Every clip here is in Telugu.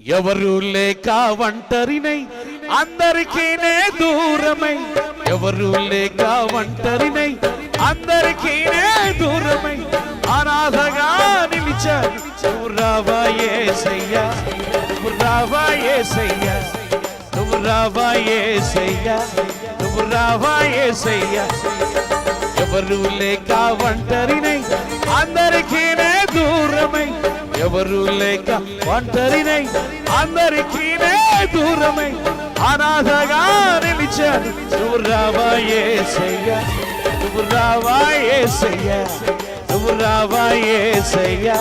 ఎవరు లేక ఒంటరినై అందరికీనే దూరమై. ఎవరు లేక ఒంటరినై అందరికీనే దూరమై. అనాథగా నిలిచాను నువ్వు రావాయేసయ్యా నువ్వు రావాయేసయ్యా నువ్వు రావాయేసయ్యా నువ్వు రావాయేసయ్యా ఎవరు లేక ఒంటరినై అందరికీనే దూరమై ఎవరు లేక ఒంటరినై అందరికీ దూరమై అనాథగా నిలిచాను. నువ్వు రావాయే రావాయేసయ్యా నువ్వు రావాయే రావాయేసయ్యా నువ్వు రావాయేసయ్యా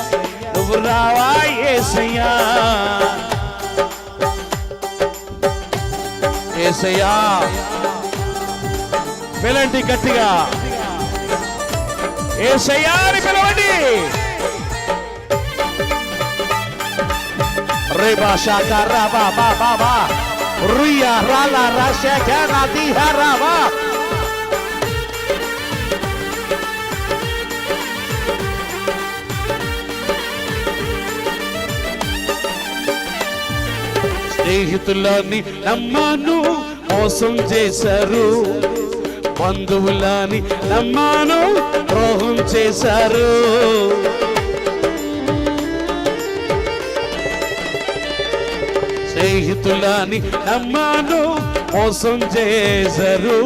నువ్వు రావాయేసయ్యా ఏసయ్యా పిలంటి గట్టిగా. ఏసయ్యా అని పిలవండి. Reba shaka raba ba ba ba. Ria rala rasha kana di haraba స్నేహితులని నమ్మాను మోసం చేశారు బంధువులని నమ్మాను ద్రోహం చేశారు స్నేహితులని నమ్మాను మోసం చేశారు.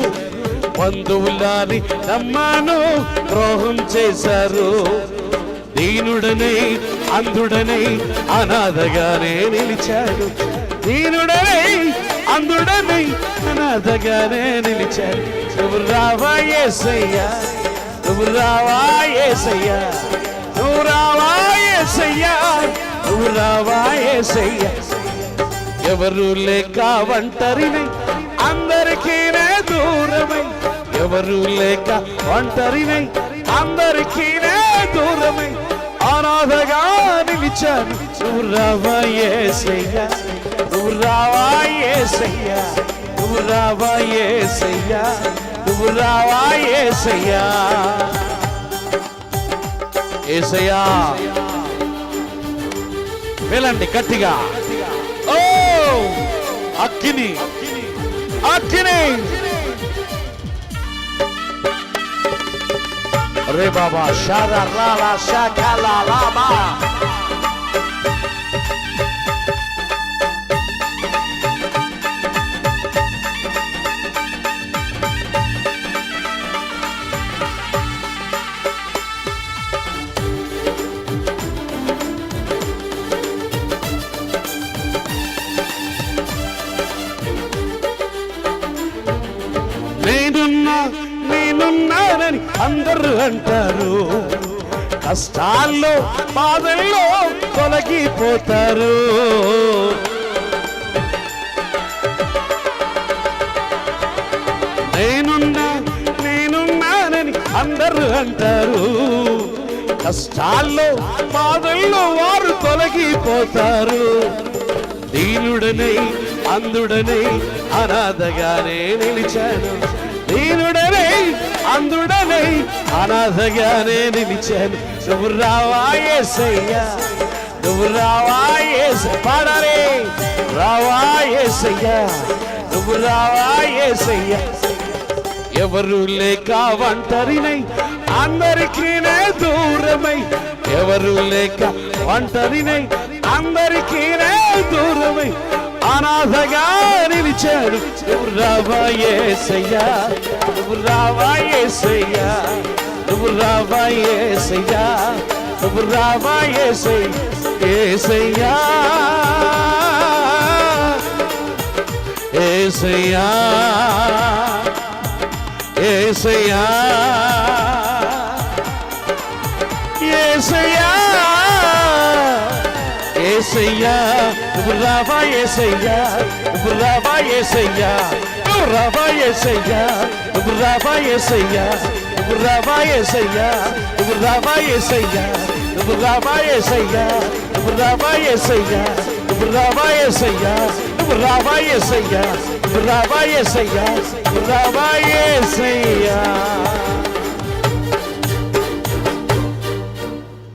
బంధువులని నమ్మాను ద్రోహం చేశారు. దీనుడనై అంధుడనై అనాథగానే నిలిచాడు. దీనుడనై అంధుడనై అనాథగానే నిలిచాడు. నువ్వు రావాయేసయ్యా నువ్వు రావాయేసయ్యా నువ్వు రావాయేసయ్యా నువ్వు రావాయేసయ్యా ఎవరు లేక ఒంటరిని అందరికీనే దూరమై. ఎవరు లేక ఒంటరిని అందరికీనే దూరమై. అనాథగా నిలిచాను. నువ్వు రావాయేసయ్యా నువ్వు రావాయేసయ్యా నువ్వు రావాయేసయ్యా నువ్వు రావాయేసయ్యా ఏసయ్యా. వెళ్ళండి గట్టిగా. అగ్గిని అగ్గిని రే బాబా షారా రాలా షాఖా లాలా నేనున్నానని అందరూ అంటారు. కష్టాల్లో బాధల్లో తొలగిపోతారు. నేనున్నా నేనున్నానని అందరూ అంటారు. కష్టాల్లో బాధల్లో వారు తొలగిపోతారు. దీనుడనై అందుడనై అనాథగానే నిలిచాను. దీనుడనై అందుడనై అనాథగానే నిలిచాను. నువ్వు రావాయేసయ్యా నువ్వు రావాయేస పాడాలి రావాయేసయ్యా నువ్వు రావాయేసయ్యా ఎవరు లేక వంటరినై అందరికీనే దూరమై. ఎవరు లేక ఒంటరినై అందరికీనే దూరమై. అనాథగా పిలిచాడు నువ్వు రావాయేసయ్యా నువ్వు రావాయేసయ్యా నువ్వు రావాయేసయ్యా నువ్వు రావాయేసయ్యేసయ్యా ఏసయ్యా ఏసయ్యా. ఏసయ్యా. ఏసయ్యా నువ్వు రావా ఏసయ్యా నువ్వు రావా ఏసయ్యా నువ్వు రావా ఏసయ్యా నువ్వు రావా ఏసయ్యా నువ్వు రావా ఏసయ్యా నువ్వు రావా ఏసయ్యా నువ్వు రావా ఏసయ్యా నువ్వు రావా ఏసయ్యా నువ్వు రావా ఏసయ్యా నువ్వు రావా ఏసయ్యా నువ్వు రావా ఏసయ్యా నువ్వు రావా ఏసయ్యా